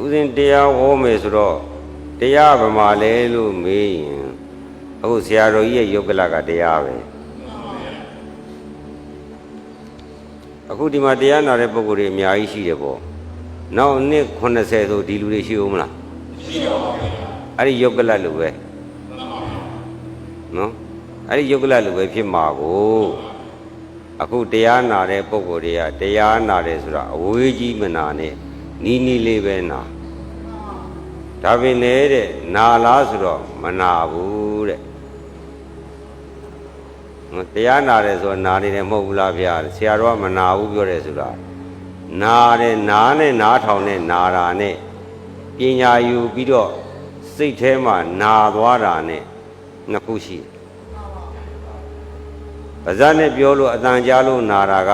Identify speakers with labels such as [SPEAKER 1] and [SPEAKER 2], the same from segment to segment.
[SPEAKER 1] ဥစဉ်တရားဟောမယ်ဆိုတော့တရားဗမာလဲလို့မေးရင်အခုဆရာတော်ကြီးရဲ့ယုတ်ကလကတရားပဲအခုဒီမှာတရားနာတဲ့ပုဂ္ဂိုလ်တွေအများကြီးရှိတယ်ပေါ့နောက်နှစ်80ဆိုဒီလူတွေရှိဦးမလားရှိပါဘူးအဲ့ဒီယုတ်ကလလို့ပဲနော်အဲ့ဒီယုတ်ကလလို့ပဲဖြစ်မှာကိုအခုတရားနာတဲ့ပုဂ္ဂိုလ်တွေကတရားနာတယ်ဆိုတာအဝေးကြီးမနာနဲ့ နီးနီးလေးပဲနာဒါပင်လည်းတဲ့နာလားဆိုတော့မနာဘူးတဲ့နော်တရားနာတယ်ဆိုတော့နာနေတယ်မဟုတ်ဘူးလားဗျာဆရာတော်ကမနာဘူးပြောတယ်ဆိုတာနာတယ်နာနဲ့နားထောင်နဲ့နာတာနဲ့ပညာယူပြီးတော့စိတ်ထဲမှာနာသွားတာနဲ့နှစ်ခုရှိတယ်ပါဇက်နဲ့ပြောလို့အတန်ကြားလို့နာတာက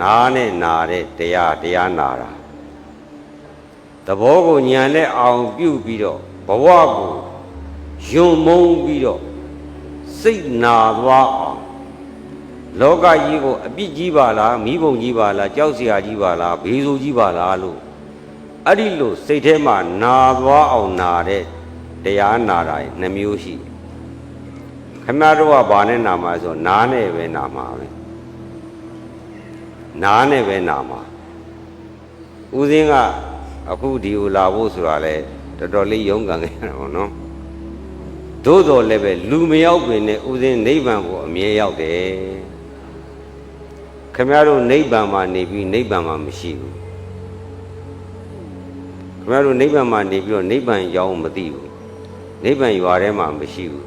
[SPEAKER 1] နာနဲ့နာတဲ့တရားတရားနာတာ သဘောကိုညံနဲ့အောင်ပြုတ်ပြီးတော့ဘဝကိုယုံမုန်းပြီးတော့စိတ်နာသွားအောင်လောကကြီးကိုအပြစ်ကြီးပါလားမိဘုံကြီးပါလားကြောက်စရာကြီးပါလားဘေးဆိုးကြီးပါလားလို့အဲ့ဒီလိုစိတ်ထဲမှာနာသွားအောင်နာတဲ့တရားနာတာနှမျိုးရှိတယ်ခမရတို့ကဘာနဲ့နာမှာဆိုနားနဲ့ပဲနာမှာပဲနားနဲ့ပဲနာမှာဦးစင်းက အခုဒီကိုလာဖို့ဆိုတာလဲတော်တော်လေးရုန်းကန်ခဲ့ရတာပေါ့နော်သို့တော်လည်းပဲလူမရောက်ပင်နဲ့ဦးစင်းနိဗ္ဗာန်ကိုအမြဲရောက်တယ်ခမရတို့နိဗ္ဗာန်မှာနေပြီးနိဗ္ဗာန်မှာမရှိဘူးခမရတို့နိဗ္ဗာန်မှာနေပြီးတော့နိဗ္ဗာန်ရောက်မသိဘူးနိဗ္ဗာန်ရွာထဲမှာမရှိဘူး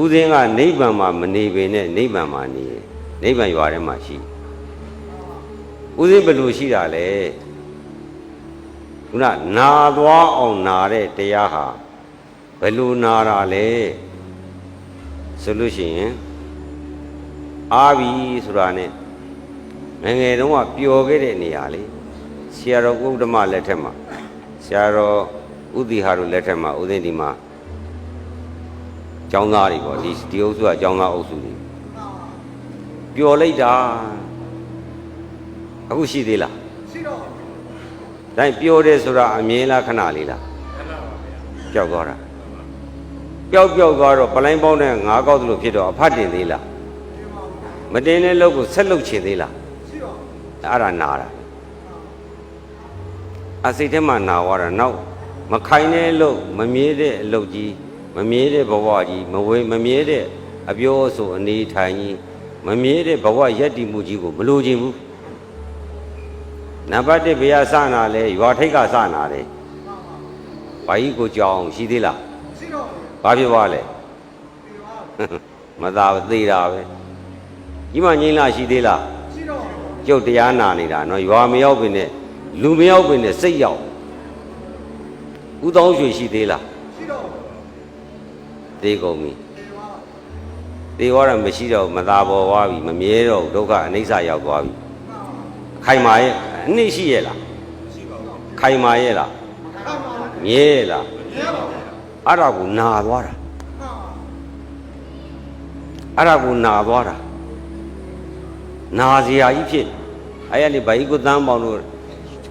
[SPEAKER 1] ဦးစင်းကနိဗ္ဗာန်မှာမနေပေနဲ့နိဗ္ဗာန်မှာနေတယ်နိဗ္ဗာန်ရွာထဲမှာရှိဦးစင်းဘယ်လိုရှိတာလဲ ခုနနာသွားအောင်နာတဲ့တရားဟာဘယ်လိုနာတာလဲဆိုလို့ရှိရင်အာပြီဆိုတာနဲ့ငယ်ငယ်တုန်းကပျော်ခဲ့တဲ့နေရာလေဆရာတော်ဥဒ္ဓမလက်ထက်မှာဆရာတော်ဥတိဟာတို့လက်ထက်မှာဦးသိန်းဒီမှာကျောင်းသားတွေပေါ့ဒီဒီအုပ်စုကကျောင်းသားအုပ်စုတွေပျော်လိုက်တာအခုရှိသေးလား
[SPEAKER 2] ရှိတော့
[SPEAKER 1] ဒါပျော်တယ်ဆိုတာအမြင်လားခဏလေးလားပျောက်သွားတာပျောက်ပျောက်သွားတော့ပလိုင်းပေါင်းတဲ့ငါးကောက်သလိုဖြစ်တော့အဖတ်တင်သေးလားမတင်တဲ့လောက်ကိုဆက်လုပ်ချင်သေးလား
[SPEAKER 2] ရှိတော့
[SPEAKER 1] အဲ့ဒါနာတာအစိတ်ထဲမှာနာသွားတာနောက်မခိုင်တဲ့အလုပ်မမြဲတဲ့အလုပ်ကြီးမမြဲတဲ့ဘဝကြီးမဝေမမြဲတဲ့အပြောအဆိုအနေထိုင်ကြီးမမြဲတဲ့ဘဝရက်တည်မှုကြီးကိုမလိုချင်ဘူး နံပါတ်1ဘုရားစနာလဲရွာထိတ်ကစနာတယ်ဘာကြီးကိုကြောင်ရှိသေးလား
[SPEAKER 2] ရှိတော့
[SPEAKER 1] ဘာဖြစ်သွားလဲ
[SPEAKER 2] ဒီမှာ
[SPEAKER 1] မသာသေးတာပဲကြီးမငိမ့်လားရှိသေးလား
[SPEAKER 2] ရှိတော့
[SPEAKER 1] ကျုပ်တရားနာနေတာနော်ရွာမရောက်ပင်နဲ့လူမရောက်ပင်နဲ့စိတ်ရောက်ဥသောင်းရွှေရှိသေးလား
[SPEAKER 2] ရှိတော့
[SPEAKER 1] သေးကုန်ပြီ
[SPEAKER 2] ဒီမှာ
[SPEAKER 1] သေသွားတာမရှိတော့မသာပေါ်သွားပြီမမြဲတော့ဘူးဒုက္ခအနိစ္စရောက်သွားပြီခိုင်မာရဲ့ အနည်းရှိရဲ့လားခိုင်မာရဲ့လား
[SPEAKER 2] အမှန်
[SPEAKER 1] မြဲရဲ့လား
[SPEAKER 2] ရဲပါဘူး
[SPEAKER 1] အဲ့ဒါကိုနာသွားတာ
[SPEAKER 2] ဟာ
[SPEAKER 1] အဲ့ဒါကိုနာသွားတာနာစရာကြီးဖြစ်အဲ့ရလေဘာကြီးကိုတန်းပေါင်းတို့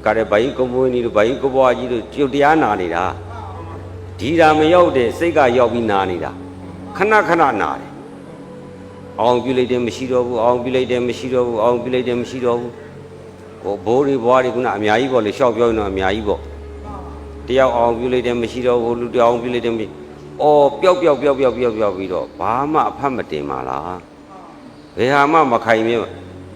[SPEAKER 1] ကရဲဘာကြီးကိုမွေးနေတို့ဘာကြီးကိုဘွားကြီးတို့ကျုပ်တရားနာနေတာဒီတာမရောက်တဲ့စိတ်ကရောက်ပြီးနာနေတာခဏခဏနာတယ်အောင်ပြုလိုက်တယ်မရှိတော့ဘူးအောင်ပြုလိုက်တယ်မရှိတော့ဘူးအောင်ပြုလိုက်တယ်မရှိတော့ဘူး ဟိုဘိုးတွေဘွားတွေကအများကြီးပေါ့လေရှောက်ပြောရင်တော့အများကြီးပေါ့တယောက်အောင်ပြုလိုက်တယ်မရှိတော့ဘူးလူတယောက်အောင်ပြုလိုက်တယ်မရှိအော်ပျောက်ပျောက်ပျောက်ပျောက်ပျောက်ပျောက်ပြီးတော့ဘာမှအဖတ်မတင်ပါလားဘယ်ဟာမှမခိုင်မြဲ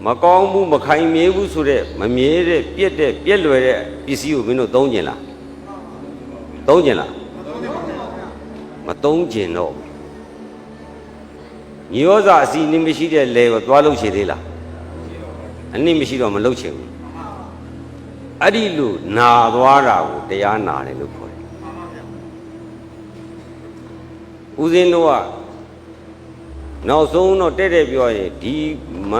[SPEAKER 1] မကောင်းဘူးမခိုင်မြဲဘူးဆိုတဲ့မမြဲတဲ့ပြက်တဲ့ပြက်လွယ်တဲ့ပစ္စည်းကိုမင်းတို့သုံးကျင်လားသုံးကျင်လားမသုံးကျင်တော့ညောစာအစီအနည်းမရှိတဲ့လေကိုသွားလို့ရှိသေးလားအနည်းမရှိတော့မလုပ်ချင်ဘူး အဲ့ဒီလိုနာသွားတာကိုတရားနာတယ်လို့ခေါ်တယ်ဦးဇင်းတို့ကနောက်ဆုံးတော့တဲ့တဲ့ပြောရင်ဒီမ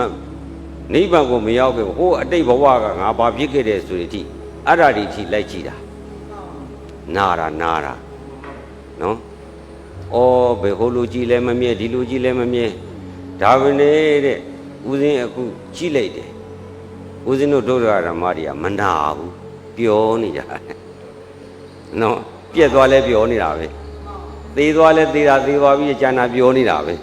[SPEAKER 1] နိဗ္ဗာန်ကိုမရောက်ခင်ဟိုအတိတ်ဘဝကငါဘာဖြစ်ခဲ့တယ်ဆိုတဲ့အထိအဲ့ဒါတွေအထိလိုက်ကြည့်တာနာတာနာတာနော်အော်ဘယ်ဟိုလူကြီးလဲမမြဲဒီလူကြီးလဲမမြဲဒါပဲနေတဲ့ဦးဇင်းအခုကြည့်လိုက်တယ် ဦးဇင်းတို့ဒုက္ခဓမ္မတွေကမနာဘူးပြောနေကြတယ်နော်ပြက်သွားလဲပြောနေတာပဲသေသွားလဲသေတာသေသွားပြီးကျန်တာပြောနေတာပဲ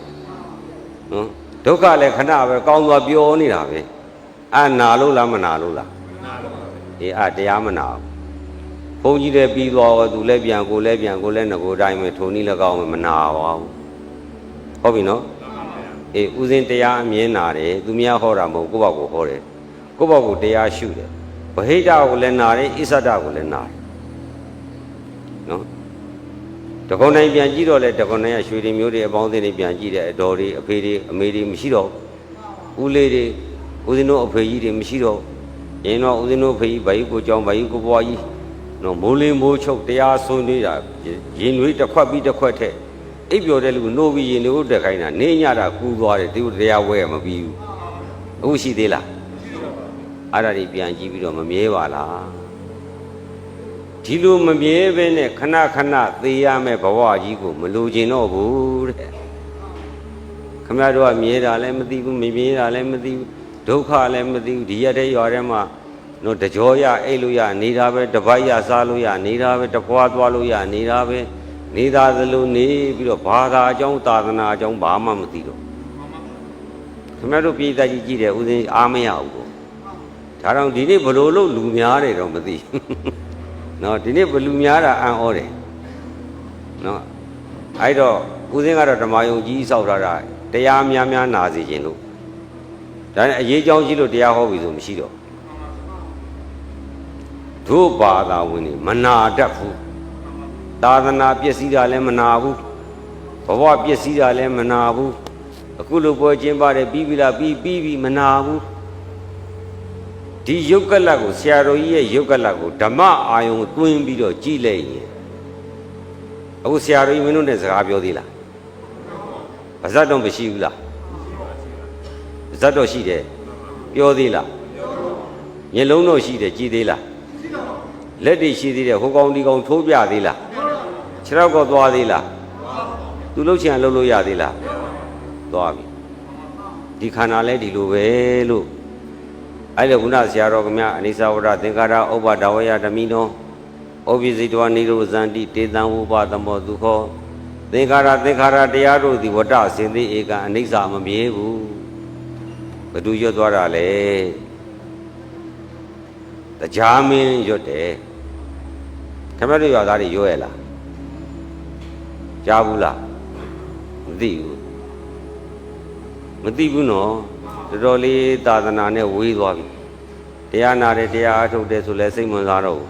[SPEAKER 1] နော်ဒုက္ခလည်းခဏပဲကောင်းသွားပြောနေတာပဲအာနာလို့လားမနာလို့လားအေးအာတရားမနာဘူးဘုန်းကြီးလည်းပြီးသွားတော့သူလည်းပြန်ကိုလည်းပြန်ကိုလည်းငကိုတိုင်းပဲထုံနည်းလည်းကောင်းမနာပါဘူးဟုတ်ပြီနော်အေးဥစဉ်တရားအမြင်နာတယ်သူများဟောတာမဟုတ်ကိုယ့်ဘောက်ကိုဟောတယ် ကိုယ့်ဘောက်ကိုတရားရှုတယ်ဗဟိတကိုလည်းနာတယ်ဣစ္ဆဒကိုလည်းနာတယ်နော်တကုံတိုင်းပြန်ကြည့်တော့လေတကုံတိုင်းကရွှေတွေမျိုးတွေအပေါင်းအသင်းတွေပြန်ကြည့်တယ်အတော်တွေအဖေတွေအမေတွေမရှိတော့ဘူးဦးလေးတွေဦးဇင်းတို့အဖေကြီးတွေမရှိတော့ဘူးရင်တော့ဦးဇင်းတို့အဖေကြီးဗာကြီးကိုကြောင်းဗာကြီးကိုဘွားကြီးနော်မိုးလင်းမိုးချုပ်တရားဆွန်းနေတာရင်တွေတစ်ခွက်ပြီးတစ်ခွက်ထက်အိပ်ပျော်တဲ့လူနှိုးပြီးရင်တို့တက်ခိုင်းတာနေညတာကူးသွားတယ်သူတို့တရားဝဲမပြီးဘူးအခုရှိသေးလား အဲ့ဒါတွေပြန်ကြည့်ပြီးတော့မမြဲပါလားဒီလိုမမြဲပဲနဲ့ခဏခဏသေရမယ့်ဘဝကြီးကိုမလိုချင်တော့ဘူးတဲ့ခမရတို့ကမြဲတာလည်းမသိဘူးမမြဲတာလည်းမသိဘူးဒုက္ခလည်းမသိဘူးဒီရက်တဲ့ရွာထဲမှာနော်တကြောရအိတ်လို့ရနေတာပဲတပိုက်ရစားလို့ရနေတာပဲတပွားသွားလို့ရနေတာပဲနေတာသလိုနေပြီးတော့ဘာသာအကြောင်းသာသနာအကြောင်းဘာမှမသိတော့ခမရတို့ပြည်သားကြီးကြည့်တယ်ဦးစင်းအားမရဘူးပေါ့ ဒါတော့ဒီနေ့ဘလို့လို့လူများတယ်တော့မသိဘူးနော်ဒီနေ့ဘလူများတာအံ့ဩတယ်နော်အဲ့တော့ဦးစင်းကတော့ဓမ္မယုံကြီးစောက်ထားတာတရားများများနာစီခြင်းလို့ဒါနဲ့အရေးကြောင်းရှိလို့တရားဟောပြီဆိုမရှိတော့တို့ဘာသာဝင်နေမနာတတ်ဘူးသာသနာပျက်စီးတာလည်းမနာဘူးဘဝပျက်စီးတာလည်းမနာဘူးအခုလိုပွဲချင်းပါတယ်ပြီးပြီလားပြီးပြီးပြီမနာဘူး ဒီယုတ်ကလတ်ကိုဆရာတော်ကြီးရဲ့ယုတ်ကလတ်ကိုဓမ္မအာယုံကိုတွင်းပြီးတော့ကြည်လိုက်ရင်အခုဆရာတော်ကြီးမင်းတို့နဲ့စကားပြောသေးလားပါဇတ်တော့မရှိဘူးလားပါဇတ်တော့ရှိတယ်ပြောသေးလားမျက်လုံးတော့ရှိတယ်ကြည်သေးလားလက်တွေရှိသေးတယ်ဟိုကောင်ဒီကောင်ထိုးပြသေးလားခြေထောက်ကောသွားသေးလားသူလှုပ်ချင်လှုပ်လို့ရသေးလားသွားပြီဒီခန္ဓာလဲဒီလိုပဲလို့ အဲ့ဒါခုနဆရာတော်ကမြအနိစ္စဝရသင်္ခါရဥပ္ပါဒဝယဓမိနောဩပိစိတဝနိရောဇန္တိတေတံဝုပသမောဒုခောသင်္ခါရသင်္ခါရတရားတို့သည်ဝတ္တစင်သေးဧကံအနိစ္စမမြဲဘူးဘသူရွတ်သွားတာလဲတရားမင်းရွတ်တယ်ခမရတို့ရွာသားတွေရွတ်ရလားကြားဘူးလားမသိဘူးမသိဘူးနော် တော်တော်လေးသာသနာနဲ့ဝေးသွားပြီတရားနာတယ်တရားအထုတ်တယ်ဆိုလဲစိတ်ဝင်စားတော့ဘူး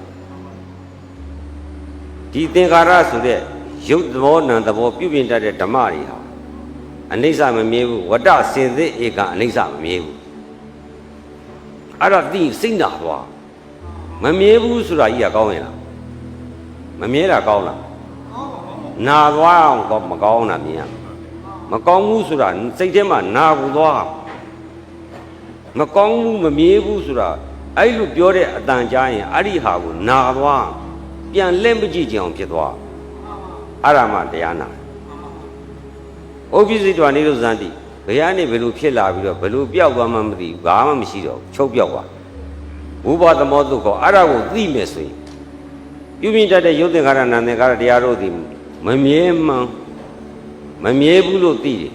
[SPEAKER 1] ဒီသင်္ခါရဆိုတဲ့ရုပ်သဘောနာမ်သဘောပြုပြင်တတ်တဲ့ဓမ္မတွေဟာအနိစ္စမမြဲဘူးဝတ္တစင်စစ်ဧကအနိစ္စမမြဲဘူးအဲ့တော့သိစိတ်နာသွားမမြဲဘူးဆိုတာကြီးကကောင်းရင်လားမမြဲတာကောင်းလားနာသွားအောင်ကောင်းမကောင်းတာမြင်ရမကောင်းဘူးဆိုတာစိတ်ထဲမှာနာဘူးသွား မကောင်းဘူးမမြဲဘူးဆိုတာအဲ့လိုပြောတဲ့အတန်ကြားရင်အဲ့ဒီဟာကိုနာသွားပြန်လက်မကြည့်ကြအောင်ဖြစ်သွားအဲ့ဒါမှတရားနာဩပိစိတဝနေလို့ဇန်တိဘယ်ကနေဘယ်လိုဖြစ်လာပြီးတော့ဘယ်လိုပျောက်သွားမှမသိဘူးဘာမှမရှိတော့ဘူးချုပ်ပျောက်သွားဘုဘသမောတုခေါ်အဲ့ဒါကိုသိမယ်ဆိုရင်ပြုမြင့်တတ်တဲ့ယုတ်သင်္ခါရနာသင်္ခါရတရားတို့သည်မမြဲမှန်မမြဲဘူးလို့သိတယ်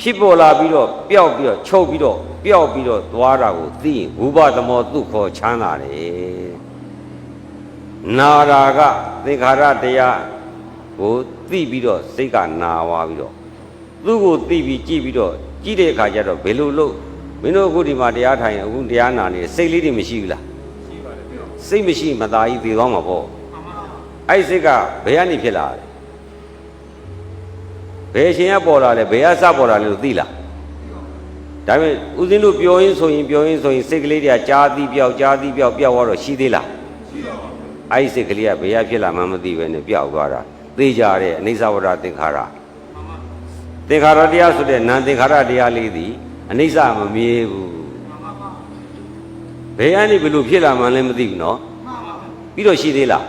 [SPEAKER 1] ဖြစ်ပေါ်လာပြီးတော့ပျောက်ပြီးတော့ချုပ်ပြီးတော့ပျောက်ပြီးတော့သွားတာကိုသိရင်ဘုဘသမောတုခေါ်ချမ်းသာတယ်နာရာကသင်္ခါရတရားကိုသိပြီးတော့စိတ်ကနာသွားပြီးတော့သူ့ကိုသိပြီးကြည့်ပြီးတော့ကြည့်တဲ့အခါကျတော့ဘယ်လိုလုပ်မင်းတို့အခုဒီမှာတရားထိုင်အခုတရားနာနေစိတ်လေးတွေမရှိဘူးလားစိတ်မရှိမသားကြီးသေသွားမှာပေါ့အဲ့ဒီစိတ်ကဘယ်ကနေဖြစ်လာလဲ ဘယ်အရှင်ကပေါ်လာလဲဘယ်ကစပေါ်လာလဲလို့သိလားဒါပေမဲ့ဦးဇင်းတို့ပြောရင်းဆိုရင်ပြောရင်းဆိုရင်စိတ်ကလေးတွေကကြားသီးပြောက်ကြားသီးပြောက်ပြောက်သွားတော့ရှိသေးလားအဲ့ဒီစိတ်ကလေးကဘယ်ကဖြစ်လာမှမသိပဲနဲ့ပြောက်သွားတာသိကြတဲ့အနိစ္စဝရသင်္ခါရသင်္ခါရတရားဆိုတဲ့နာမ်သင်္ခါရတရားလေးသည်အနိစ္စမမြဲဘူးဘယ်ကနေဘယ်လိုဖြစ်လာမှလည်းမသိဘူးနော်ပြီးတော့ရှိသေးလား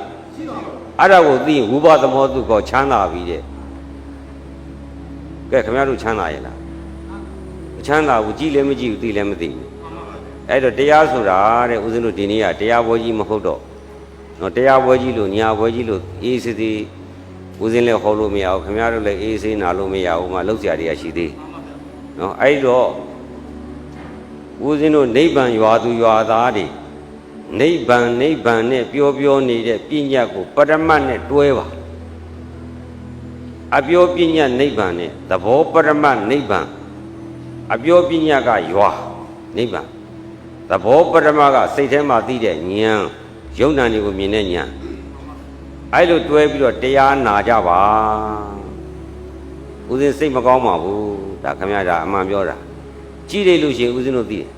[SPEAKER 1] အဲ့ဒါကိုသိရင်ဝိပသမောတုကောချမ်းသာပြီတဲ့ကဲ ခင်ဗျားတို့ချမ်းသာရဲ့လားမချမ်းသာဘူးကြည်လည်းမကြည့်ဘူးသိလည်းမသိဘူးအဲ့တော့တရားဆိုတာတဲ့ဦးဇင်းတို့ဒီနေ့ကတရားဘောကြီးမဟုတ်တော့နော်တရားပွဲကြီးလို့ညာပွဲကြီးလို့အေးစစ်သေးဦးစင်းလည်းဟောလို့မရဘူးခင်ဗျားတို့လည်းအေးဆေးနာလို့မရဘူးမှလောက်ကြရရှိသေးနော်အဲ့တော့ဦးစင်းတို့နိဗ္ဗာန်ရွာသူရွာသားတွေနိဗ္ဗာန်နိဗ္ဗာန်နဲ့ပြောပြောနေတဲ့ပညာကိုပရမတ်နဲ့တွဲပါ အပြောပညာနိဗ္ဗာန်နဲ့သဘောပရမတ်နိဗ္ဗာန်အပြောပညာကရွာနိဗ္ဗာန်သဘောပရမတ်ကစိတ်ထဲမှာသိတဲ့ဉာဏ်ယုံနာတွေကိုမြင်တဲ့ဉာဏ်အဲ့လိုတွဲပြီးတော့တရားနာကြပါဦးဇင်းစိတ်မကောင်းပါဘူးဒါခမရဒါအမှန်ပြောတာကြည့်လိုက်လို့ရှိရင်ဦးဇင်းတို့သိတယ်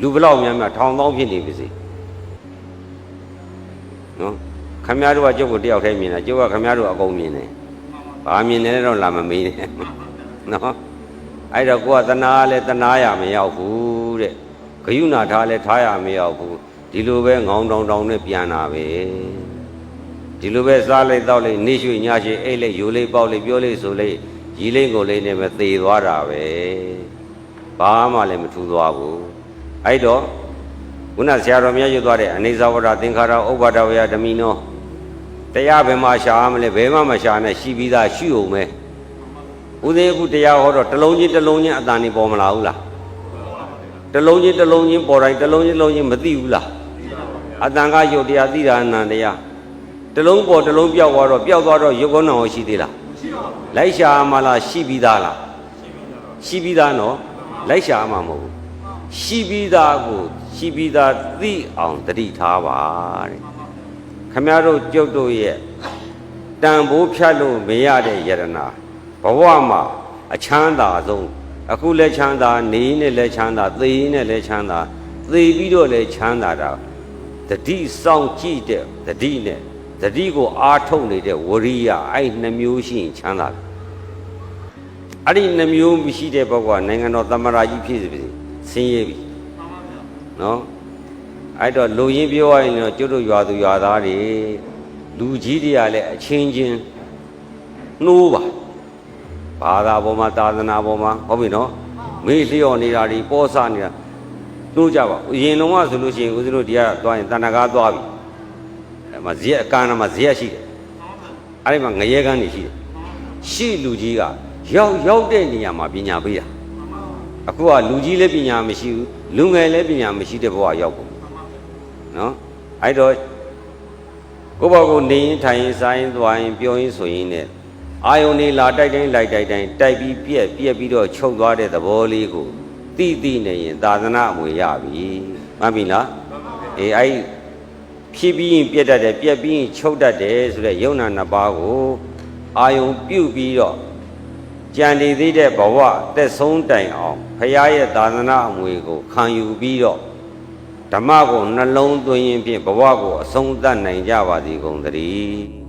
[SPEAKER 1] လူဘလောက်များများထောင်သောင်းဖြစ်နေပြီစေနော်ခမရတို့ကကျုပ်ကိုတယောက်တည်းမြင်တာကျုပ်ကခမရတို့အကုန်မြင်တယ် ဘာမြင်တယ်လဲတော့လာမမေးနဲ့နော်အဲ့တော့ကိုကသနာလဲသနာရမရောက်ဘူးတဲ့ဂယုဏထားလဲထားရမရောက်ဘူးဒီလိုပဲငေါင်းတောင်တောင်နဲ့ပြန်တာပဲဒီလိုပဲစားလိုက်တော့လိုက်နေရွှေညရွှေအိတ်လိုက်ယူလိုက်ပေါက်လိုက်ပြောလိုက်ဆိုလိုက်ရီလိမ့်ကိုလေးနဲ့ပဲသေသွားတာပဲဘာမှလည်းမထူးသွားဘူးအဲ့တော့ခုနဆရာတော်မြတ်ရွတ်သွားတဲ့အနေဇဝရသင်္ခါရဥပ္ပါဒဝယဓမိနော တရားဘယ်မှာရှာမလဲဘယ်မှမရှာနဲ့ရှိပြီးသားရှိုံပဲဥသေးအခုတရားဟောတော့တစ်လုံးချင်းတစ်လုံးချင်းအတန်နေပေါ်မလာဘူးလားတစ်လုံးချင်းတစ်လုံးချင်းပေါ်တိုင်းတစ်လုံးချင်းတစ်လုံးချင်းမသိဘူးလားအတန်ကယုတ်တရားသိတာအနန္တရားတစ်လုံးပေါ်တစ်လုံးပြောက်သွားတော့ပြောက်သွားတော့ယုတ်ကောနောရှိသေးလားလိုက်ရှာမှလားရှိပြီးသားလားရှိပြီးသားနော်လိုက်ရှာမှမဟုတ်ဘူးရှိပြီးသားကိုရှိပြီးသားသိအောင်တတိထားပါတဲ့ ခမရတို့ကျုပ်တို့ရဲ့တန်ဖိုးဖြတ်လို့မရတဲ့ယရနာဘဝမှာအချမ်းသာဆုံးအခုလည်းချမ်းသာနေနဲ့လည်းချမ်းသာသေနဲ့လည်းချမ်းသာသေပြီးတော့လည်းချမ်းသာတာတတိစောင့်ကြည့်တဲ့တတိနဲ့တတိကိုအားထုတ်နေတဲ့ဝရိယအဲ့နှမျိုးရှိရင်ချမ်းသာတယ်အဲ့ဒီနှမျိုးမရှိတဲ့ဘက်ကနိုင်ငံတော်သမ္မရာကြီးဖြစ်စီဆင်းရဲပြီနော် အဲ့တော့လူရင်းပြောရရင်တော့ကျွတ်တို့ရွာသူရွာသားတွေလူကြီးတွေကလည်းအချင်းချင်းနှိုးပါဘာသာပေါ်မှာသာသနာပေါ်မှာဟုတ်ပြီနော်မေ့လျော့နေတာတွေပေါ်ဆနေတာနှိုးကြပါအရင်တော့ကဆိုလို့ရှိရင်ဦးဇင်းတို့ဒီကသွားရင်တဏ္ဍကားသွားပြီအဲ့မှာဇက်အကန်းမှာဇက်ရှိတယ်အဲ့ဒီမှာငရဲကန်းနေရှိတယ်ရှိလူကြီးကရောက်ရောက်တဲ့နေရာမှာပညာပေးတာအခုကလူကြီးလည်းပညာမရှိဘူးလူငယ်လည်းပညာမရှိတဲ့ဘဝရောက်ကုန် နော်အဲ့တော့ကိုယ့်ဘကိုနေရင်ထိုင်ရင်စားရင်သွားရင်ပြောရင်ဆိုရင်နဲ့အာယုန်နေလာတိုက်တိုင်းလိုက်တိုက်တိုင်းတိုက်ပြီးပြက်ပြက်ပြီးတော့ချုပ်သွားတဲ့သဘောလေးကိုတိတိနေရင်သာသနာအမွေရပြီမှတ်ပြီလားအေးအဲ့ဖြစ်ပြီးရင်ပြက်တတ်တယ်ပြက်ပြီးရင်ချုပ်တတ်တယ်ဆိုတဲ့ယုံနာနှစ်ပါးကိုအာယုန်ပြုတ်ပြီးတော့ကြံတည်သေးတဲ့ဘဝတက်ဆုံးတိုင်အောင်ဖရာရဲ့သာသနာအမွေကိုခံယူပြီးတော့ ဓမ္မကိုနှလုံးသွင်းရင်ဖြင့်ဘဝကိုအဆုံးသတ်နိုင်ကြပါသည်ကုန်သတည်း